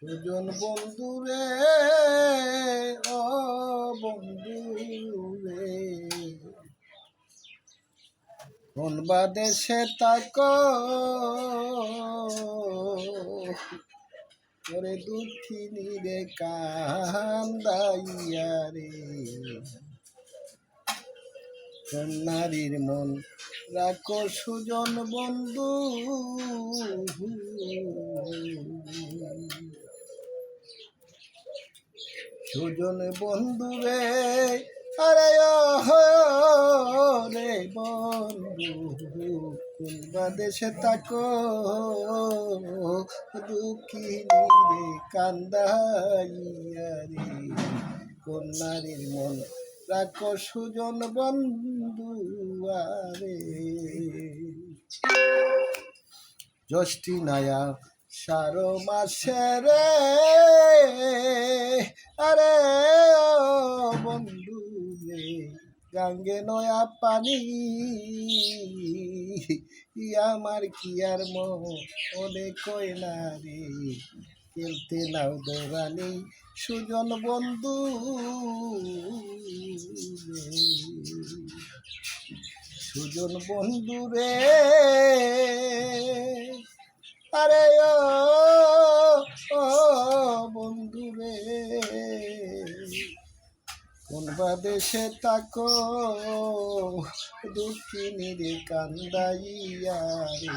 সুজন বন্ধু রে ও বন্ধু রে। কোন বা দেশে তাক করে দুঃখিনী রে কান্দাইয়া রে। নারীর মন রাখো সুজন বন্ধু। সুজন বন্ধু রে আরে রে বন্ধু কোন দেশে তাকো দুঃখিনী রে কান্দাইয়া রে। মন রাখো সুজন বন্ধু, আরে। জ্যৈষ্ঠী নায়া সারো মাসে রে, আরে ও বন্ধু রে, গাঙ্গে নয়া পানি, আমার কি আর মনে কয় না রে? খেলতে নাও দৌড়ানি সুজন বন্ধু সুজন বন্ধু রে কোন বা দেশে তাকো দুঃখিনী রে কান্দাইয়া রে।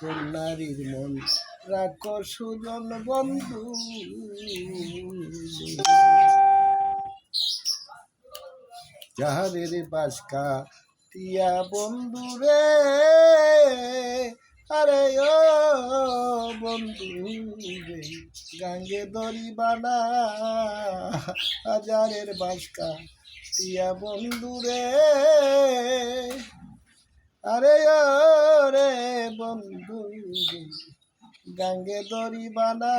কোন নারীর মন রাখো সুজন বন্ধু। যাহাদের বাসকা টিয়া বন্ধু রে। আরে ও বন্ধু রে, গাঙ্গে দড়ি বানা হাজারের বাসকা টিয়া বন্ধু রে। আরে রে বন্ধু, গাঙ্গে দড়ি বানা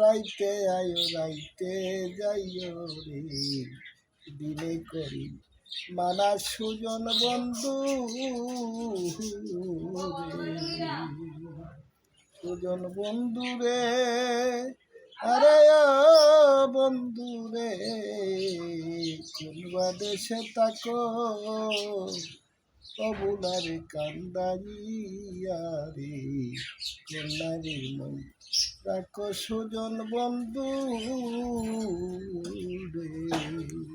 রাইতে আয়ো, রাইতে যাইও রে। দিলে করি মানা সুজন বন্ধু সুজন বন্ধু রে। আরে বন্ধু রে, কোনবা দেশে তাকো কবুলারে কান্দাইয়া রে, কন্যারে মন রাখো সুজন বন্ধু রে।